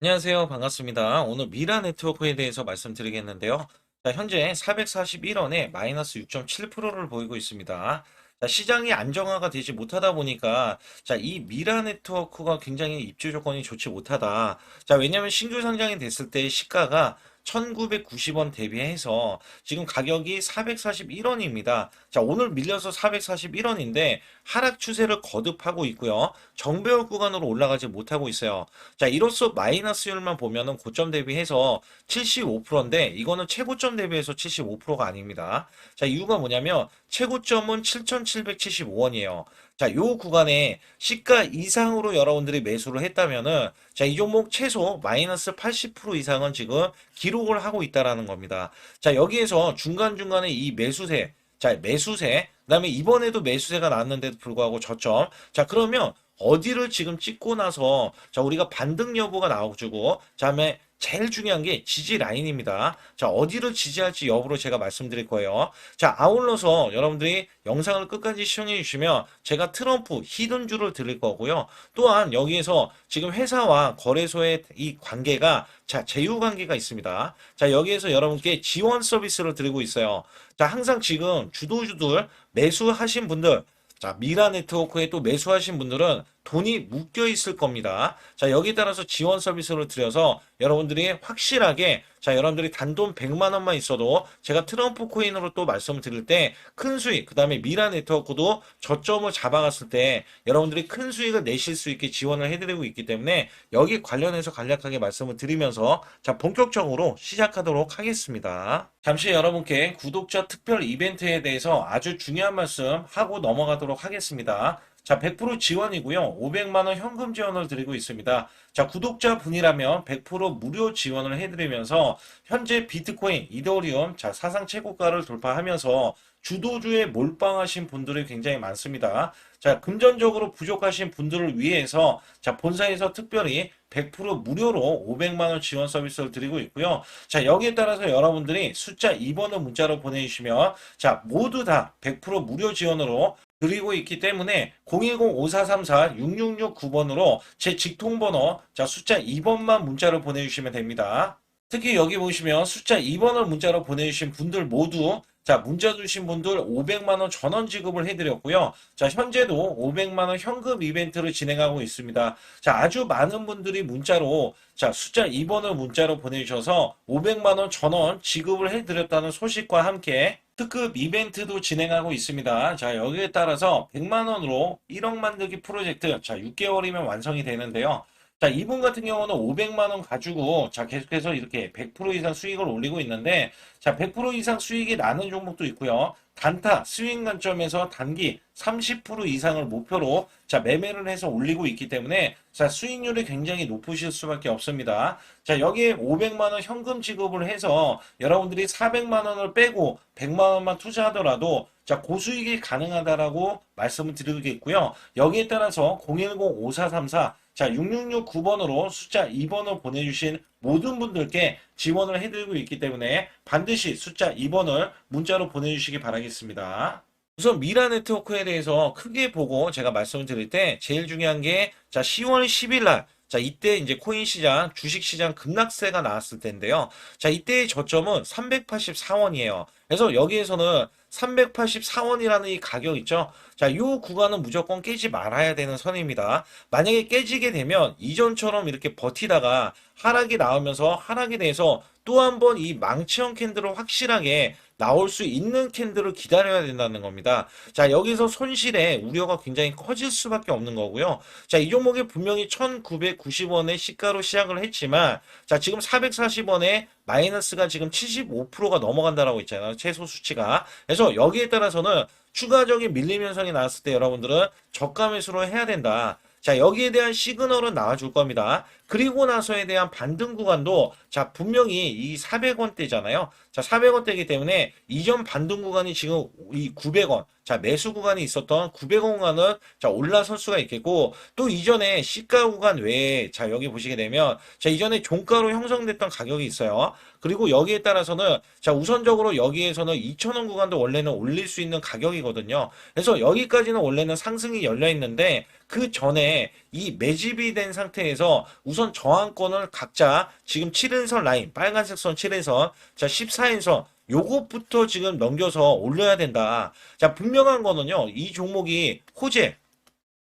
안녕하세요. 반갑습니다. 오늘 미라 네트워크에 대해서 말씀드리겠는데요. 자, 현재 441원에 마이너스 6.7%를 보이고 있습니다. 자, 시장이 안정화가 되지 못하다 보니까 자, 이 미라 네트워크가 굉장히 입주 조건이 좋지 못하다. 자, 왜냐하면 신규 상장이 됐을 때 시가가 1990원 대비해서 지금 가격이 441원입니다. 자, 오늘 밀려서 441원인데 하락 추세를 거듭하고 있고요. 정배열 구간으로 올라가지 못하고 있어요. 자, 이로써 마이너스율만 보면은 고점 대비해서 75%인데 이거는 최고점 대비해서 75%가 아닙니다. 자, 이유가 뭐냐면 최고점은 7,775원이에요. 자, 요 구간에 시가 이상으로 여러분들이 매수를 했다면은 자, 이 종목 최소 마이너스 80% 이상은 지금 기록을 하고 있다라는 겁니다. 자, 여기에서 중간중간에 이 매수세, 자, 매수세, 그다음에 이번에도 매수세가 나왔는데도 불구하고 저점. 자, 그러면 어디를 지금 찍고 나서 자, 우리가 반등 여부가 나와주고 그다음에 제일 중요한 게 지지 라인입니다. 자, 어디를 지지할지 여부로 제가 말씀드릴 거예요. 자, 아울러서 여러분들이 영상을 끝까지 시청해 주시면 제가 트럼프 히든주를 드릴 거고요. 또한 여기에서 지금 회사와 거래소의 이 관계가 자, 제휴 관계가 있습니다. 자, 여기에서 여러분께 지원 서비스를 드리고 있어요. 자, 항상 지금 주도주들 매수하신 분들 자, 미라 네트워크에 또 매수하신 분들은 돈이 묶여 있을 겁니다. 자, 여기에 따라서 지원 서비스를 드려서 여러분들이 확실하게 자, 여러분들이 단돈 100만 원만 있어도 제가 트럼프 코인으로 또 말씀을 드릴 때 큰 수익, 그다음에 미라 네트워크도 저점을 잡아갔을 때 여러분들이 큰 수익을 내실 수 있게 지원을 해 드리고 있기 때문에 여기 관련해서 간략하게 말씀을 드리면서 자, 본격적으로 시작하도록 하겠습니다. 잠시 여러분께 구독자 특별 이벤트에 대해서 아주 중요한 말씀 하고 넘어가도록 하겠습니다. 자, 100% 지원이고요. 500만 원 현금 지원을 드리고 있습니다. 자, 구독자 분이라면 100% 무료 지원을 해드리면서 현재 비트코인, 이더리움, 자, 사상 최고가를 돌파하면서 주도주에 몰빵하신 분들이 굉장히 많습니다. 자, 금전적으로 부족하신 분들을 위해서 자, 본사에서 특별히 100% 무료로 500만 원 지원 서비스를 드리고 있고요. 자, 여기에 따라서 여러분들이 숫자 2번을 문자로 보내 주시면 자, 모두 다 100% 무료 지원으로 드리고 있기 때문에 010-5434-6669번으로 제 직통번호 자 숫자 2번만 문자로 보내주시면 됩니다. 특히 여기 보시면 숫자 2번을 문자로 보내주신 분들 모두 자 문자 주신 분들 500만 원 전원 지급을 해드렸고요. 자 현재도 500만 원 현금 이벤트를 진행하고 있습니다. 자 아주 많은 분들이 문자로 자 숫자 2번을 문자로 보내주셔서 500만 원 전원 지급을 해드렸다는 소식과 함께 특급 이벤트도 진행하고 있습니다. 자, 여기에 따라서 100만 원으로 1억 만들기 프로젝트, 자, 6개월이면 완성이 되는데요. 자, 이분 같은 경우는 500만 원 가지고 자, 계속해서 이렇게 100% 이상 수익을 올리고 있는데 자, 100% 이상 수익이 나는 종목도 있고요. 단타 스윙 관점에서 단기 30% 이상을 목표로 자, 매매를 해서 올리고 있기 때문에 자, 수익률이 굉장히 높으실 수밖에 없습니다. 자, 여기에 500만 원 현금 지급을 해서 여러분들이 400만 원을 빼고 100만 원만 투자하더라도 자, 고수익이 가능하다라고 말씀을 드리겠고요. 여기에 따라서 010-5434 자, 6669번으로 숫자 2번을 보내주신 모든 분들께 지원을 해드리고 있기 때문에 반드시 숫자 2번을 문자로 보내주시기 바라겠습니다. 우선 미라 네트워크에 대해서 크게 보고 제가 말씀을 드릴 때 제일 중요한 게 자, 10월 10일 날 자, 이때 이제 코인 시장, 주식 시장 급락세가 나왔을 텐데요. 자, 이때의 저점은 384원이에요. 그래서 여기에서는 384원이라는 이 가격 있죠? 자, 이 구간은 무조건 깨지 말아야 되는 선입니다. 만약에 깨지게 되면 이전처럼 이렇게 버티다가 하락이 나오면서 하락에 대해서 또 한 번 이 망치형 캔들을 확실하게 나올 수 있는 캔들을 기다려야 된다는 겁니다. 자, 여기서 손실의 우려가 굉장히 커질 수밖에 없는 거고요. 자, 이 종목이 분명히 1990원의 시가로 시작을 했지만, 자, 지금 440원에 마이너스가 지금 75%가 넘어간다라고 있잖아요. 최소 수치가. 그래서 여기에 따라서는 추가적인 밀림 현상이 나왔을 때 여러분들은 저가 매수로 해야 된다. 자, 여기에 대한 시그널은 나와줄 겁니다. 그리고 나서에 대한 반등 구간도 자, 분명히 이 400원대잖아요. 자, 400원대이기 때문에 이전 반등 구간이 지금 이 900원. 자, 매수 구간이 있었던 900원 구간은 자, 올라설 수가 있겠고 또 이전에 시가 구간 외에 자, 여기 보시게 되면 자, 이전에 종가로 형성됐던 가격이 있어요. 그리고 여기에 따라서는 자, 우선적으로 여기에서는 2,000원 구간도 원래는 올릴 수 있는 가격이거든요. 그래서 여기까지는 원래는 상승이 열려 있는데 그 전에 이 매집이 된 상태에서 우선 우선 저항권을 각자 지금 7인선 라인, 빨간색 선 7인선, 자, 14인선, 요것부터 지금 넘겨서 올려야 된다. 자, 분명한 거는요, 이 종목이 호재,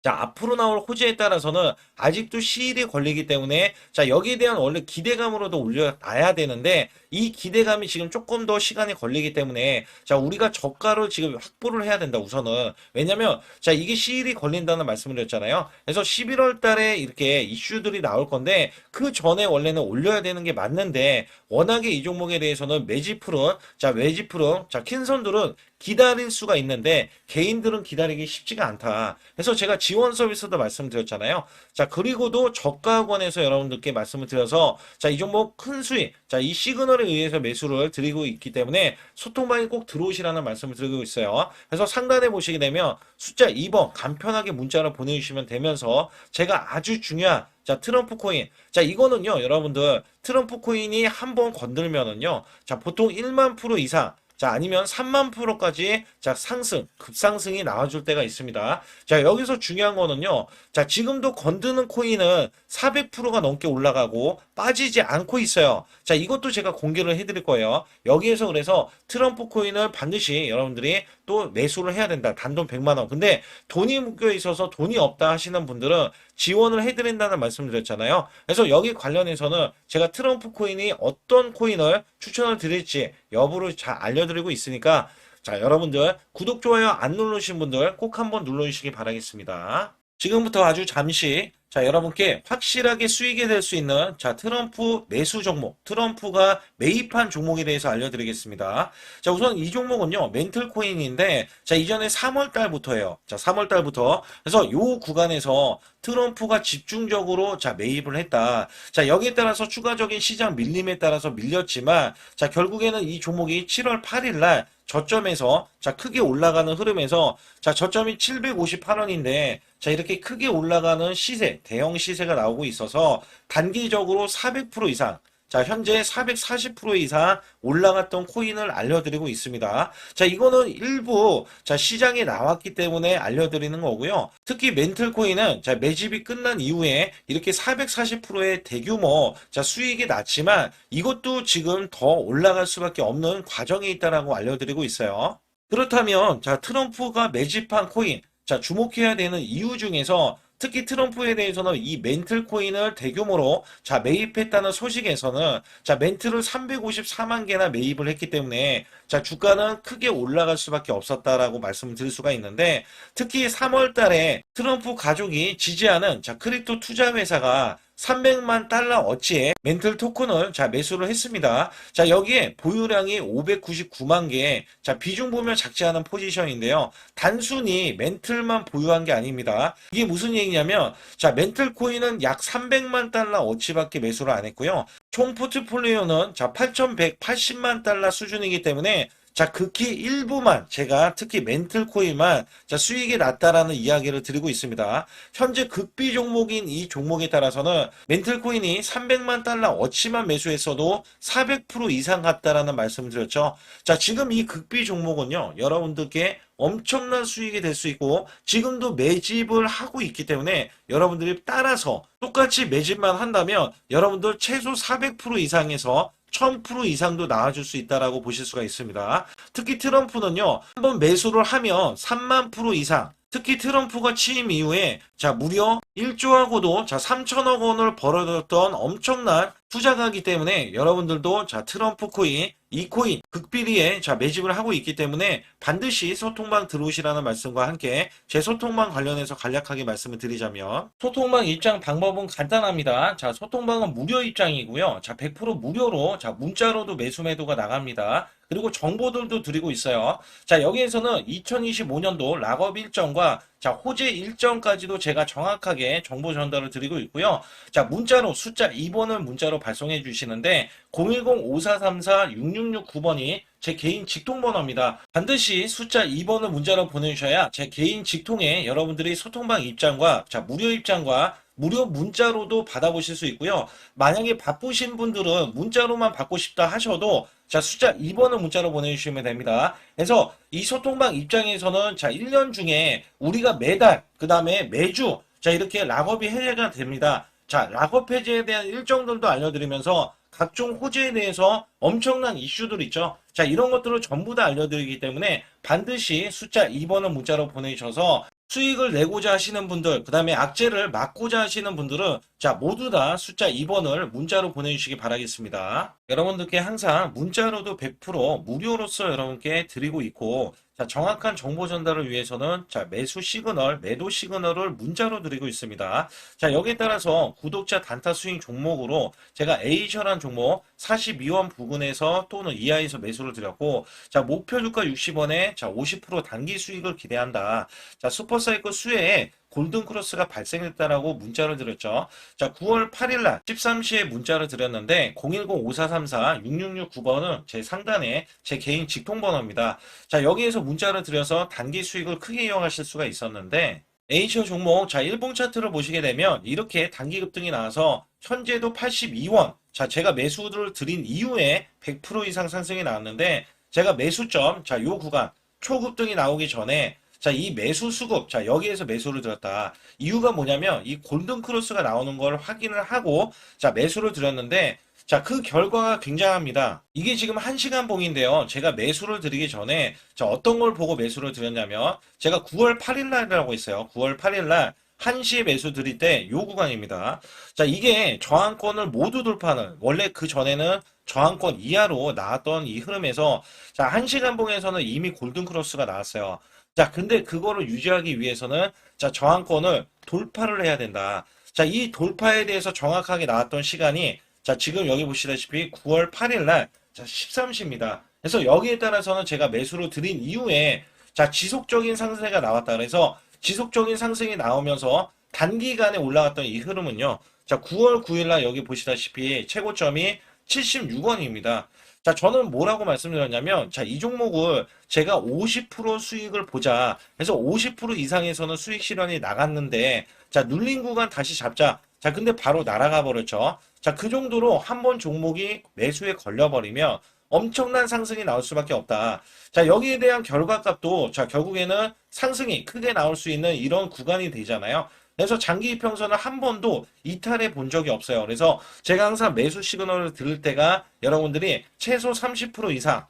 자, 앞으로 나올 호재에 따라서는 아직도 시일이 걸리기 때문에 자, 여기에 대한 원래 기대감으로도 올려놔야 되는데 이 기대감이 지금 조금 더 시간이 걸리기 때문에 자, 우리가 저가를 지금 확보를 해야 된다, 우선은. 왜냐면 자, 이게 시일이 걸린다는 말씀을 드렸잖아요. 그래서 11월 달에 이렇게 이슈들이 나올 건데 그 전에 원래는 올려야 되는 게 맞는데 워낙에 이 종목에 대해서는 매집풀은 자, 매집풀은 자, 큰 선들은 기다릴 수가 있는데 개인들은 기다리기 쉽지가 않다. 그래서 제가 지원 서비스도 말씀드렸잖아요. 자, 그리고도 저가권에서 여러분들께 말씀을 드려서 자, 이 종목 큰 수익, 자, 이 시그널에 의해서 매수를 드리고 있기 때문에 소통방에 꼭 들어오시라는 말씀을 드리고 있어요. 그래서 상단에 보시게 되면 숫자 2번 간편하게 문자를 보내주시면 되면서 제가 아주 중요한 자, 트럼프 코인. 자, 이거는요, 여러분들, 트럼프 코인이 한 번 건들면은요, 자, 보통 1만 프로 이상, 자, 아니면 3만 프로까지 자, 상승, 급상승이 나와줄 때가 있습니다. 자, 여기서 중요한 거는요. 자, 지금도 건드는 코인은 400%가 넘게 올라가고 빠지지 않고 있어요. 자, 이것도 제가 공개를 해드릴 거예요. 여기에서 그래서 트럼프 코인을 반드시 여러분들이 또 매수를 해야 된다. 단돈 100만 원. 근데 돈이 묶여 있어서 돈이 없다 하시는 분들은 지원을 해드린다는 말씀 드렸잖아요. 그래서 여기 관련해서는 제가 트럼프 코인이 어떤 코인을 추천을 드릴지 여부를 잘 알려드리고 있으니까 자, 여러분들 구독, 좋아요 안 누르신 분들 꼭 한번 눌러주시기 바라겠습니다. 지금부터 아주 잠시 자, 여러분께 확실하게 수익이 될 수 있는 자, 트럼프 매수 종목, 트럼프가 매입한 종목에 대해서 알려드리겠습니다. 자, 우선 이 종목은요, 멘틀 코인인데, 자, 이전에 3월 달부터예요. 자, 3월 달부터. 그래서 요 구간에서 트럼프가 집중적으로 자, 매입을 했다. 자, 여기에 따라서 추가적인 시장 밀림에 따라서 밀렸지만, 자, 결국에는 이 종목이 7월 8일 날 저점에서 자 크게 올라가는 흐름에서 자 저점이 758원인데 자 이렇게 크게 올라가는 시세 대형 시세가 나오고 있어서 단기적으로 400% 이상 자 현재 440% 이상 올라갔던 코인을 알려드리고 있습니다. 자 이거는 일부 자 시장에 나왔기 때문에 알려드리는 거고요. 특히 멘틀 코인은 자 매집이 끝난 이후에 이렇게 440%의 대규모 자 수익이 났지만 이것도 지금 더 올라갈 수밖에 없는 과정에 있다라고 알려드리고 있어요. 그렇다면 자 트럼프가 매집한 코인 자 주목해야 되는 이유 중에서 특히 트럼프에 대해서는 이 멘틀 코인을 대규모로 자 매입했다는 소식에서는 자 멘틀을 354만 개나 매입을 했기 때문에 자 주가는 크게 올라갈 수밖에 없었다라고 말씀을 드릴 수가 있는데 특히 3월 달에 트럼프 가족이 지지하는 자 크립토 투자 회사가 300만 달러 어치의 멘틀 토큰을 자 매수를 했습니다. 자 여기에 보유량이 599만 개. 자 비중 보면 작지 않은 포지션인데요. 단순히 멘틀만 보유한 게 아닙니다. 이게 무슨 얘기냐면 자 멘틀 코인은 약 300만 달러 어치밖에 매수를 안 했고요. 총 포트폴리오는 자 8,180만 달러 수준이기 때문에 자, 극히 일부만 제가 특히 멘틀 코인만 자, 수익이 났다라는 이야기를 드리고 있습니다. 현재 극비 종목인 이 종목에 따라서는 멘틀 코인이 300만 달러 어치만 매수했어도 400% 이상 갔다라는 말씀을 드렸죠. 자, 지금 이 극비 종목은요. 여러분들께 엄청난 수익이 될 수 있고 지금도 매집을 하고 있기 때문에 여러분들이 따라서 똑같이 매집만 한다면 여러분들 최소 400% 이상에서 1000% 이상도 나와줄 수 있다라고 보실 수가 있습니다. 특히 트럼프는요, 한번 매수를 하면 3만 프로 이상, 특히 트럼프가 취임 이후에 자 무려 1조하고도 자 3천억 원을 벌어들였던 엄청난 투자가기 때문에 여러분들도 자 트럼프 코인 이 코인 극비리에 자 매집을 하고 있기 때문에 반드시 소통방 들어오시라는 말씀과 함께 제 소통방 관련해서 간략하게 말씀을 드리자면 소통방 입장 방법은 간단합니다. 자 소통방은 무료 입장이고요. 자 100% 무료로 자 문자로도 매수 매도가 나갑니다. 그리고 정보들도 드리고 있어요. 자, 여기에서는 2025년도 락업 일정과 자, 호재 일정까지도 제가 정확하게 정보 전달을 드리고 있고요. 자, 문자로 숫자 2번을 문자로 발송해 주시는데 010-5434-6669번이 제 개인 직통 번호입니다. 반드시 숫자 2번을 문자로 보내주셔야 제 개인 직통에 여러분들이 소통방 입장과 자, 무료 입장과 무료 문자로도 받아보실 수 있고요. 만약에 바쁘신 분들은 문자로만 받고 싶다 하셔도 자, 숫자 2번을 문자로 보내주시면 됩니다. 그래서 이 소통방 입장에서는 자, 1년 중에 우리가 매달, 그 다음에 매주, 자, 이렇게 락업이 해제가 됩니다. 자, 락업 해지에 대한 일정들도 알려드리면서 각종 호재에 대해서 엄청난 이슈들 있죠. 자, 이런 것들을 전부 다 알려드리기 때문에 반드시 숫자 2번을 문자로 보내주셔서 수익을 내고자 하시는 분들, 그 다음에 악재를 막고자 하시는 분들은 자, 모두 다 숫자 2번을 문자로 보내주시기 바라겠습니다. 여러분들께 항상 문자로도 100% 무료로서 여러분께 드리고 있고, 자, 정확한 정보 전달을 위해서는 자, 매수 시그널, 매도 시그널을 문자로 드리고 있습니다. 자, 여기에 따라서 구독자 단타 스윙 종목으로 제가 에이셔란 종목 42원 부근에서 또는 이하에서 매수를 드렸고, 자, 목표 주가 60원에 자, 50% 단기 수익을 기대한다. 자, 슈퍼사이클 수혜에 골든 크로스가 발생했다라고 문자를 드렸죠. 자, 9월 8일 날 13시에 문자를 드렸는데 010-5434-6669번은 제 상단에 제 개인 직통번호입니다. 자, 여기에서 문자를 드려서 단기 수익을 크게 이용하실 수가 있었는데 에이셔 종목 자, 일봉 차트를 보시게 되면 이렇게 단기 급등이 나와서 현재도 82원. 자, 제가 매수를 드린 이후에 100% 이상 상승이 나왔는데 제가 매수점 자, 요 구간 초급등이 나오기 전에 자, 이 매수 수급, 자, 여기에서 매수를 들었다. 이유가 뭐냐면, 이 골든 크로스가 나오는 걸 확인을 하고, 자, 매수를 드렸는데, 자, 그 결과가 굉장합니다. 이게 지금 1시간 봉인데요. 제가 매수를 드리기 전에, 자, 어떤 걸 보고 매수를 드렸냐면, 제가 9월 8일 날이라고 했어요. 9월 8일 날, 1시에 매수 드릴 때 요 구간입니다. 자, 이게 저항권을 모두 돌파하는, 원래 그 전에는 저항권 이하로 나왔던 이 흐름에서, 자, 1시간 봉에서는 이미 골든 크로스가 나왔어요. 자, 근데 그거를 유지하기 위해서는 자, 저항권을 돌파를 해야 된다. 자, 이 돌파에 대해서 정확하게 나왔던 시간이 자, 지금 여기 보시다시피 9월 8일 날 자, 13시입니다. 그래서 여기에 따라서는 제가 매수를 드린 이후에 자, 지속적인 상승세가 나왔다. 그래서 지속적인 상승이 나오면서 단기간에 올라갔던 이 흐름은요. 자, 9월 9일 날 여기 보시다시피 최고점이 76원입니다. 자, 저는 뭐라고 말씀드렸냐면, 자, 이 종목을 제가 50% 수익을 보자. 그래서 50% 이상에서는 수익 실현이 나갔는데, 자, 눌린 구간 다시 잡자. 자, 근데 바로 날아가 버렸죠. 자, 그 정도로 한 번 종목이 매수에 걸려버리면 엄청난 상승이 나올 수밖에 없다. 자, 여기에 대한 결과값도, 자, 결국에는 상승이 크게 나올 수 있는 이런 구간이 되잖아요. 그래서 장기 이평선을 한 번도 이탈해 본 적이 없어요. 그래서 제가 항상 매수 시그널을 들을 때가 여러분들이 최소 30% 이상,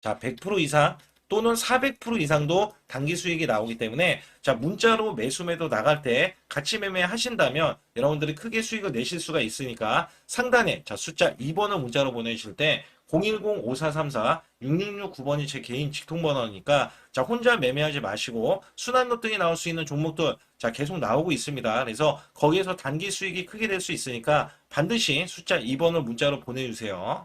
자, 100% 이상 또는 400% 이상도 단기 수익이 나오기 때문에 자, 문자로 매수 매도 나갈 때 같이 매매 하신다면 여러분들이 크게 수익을 내실 수가 있으니까 상단에 자, 숫자 2번을 문자로 보내실 때 010-5434-6669번이 제 개인 직통번호니까 자 혼자 매매하지 마시고 순환 급등이 나올 수 있는 종목들 자 계속 나오고 있습니다. 그래서 거기에서 단기 수익이 크게 될 수 있으니까 반드시 숫자 2번을 문자로 보내주세요.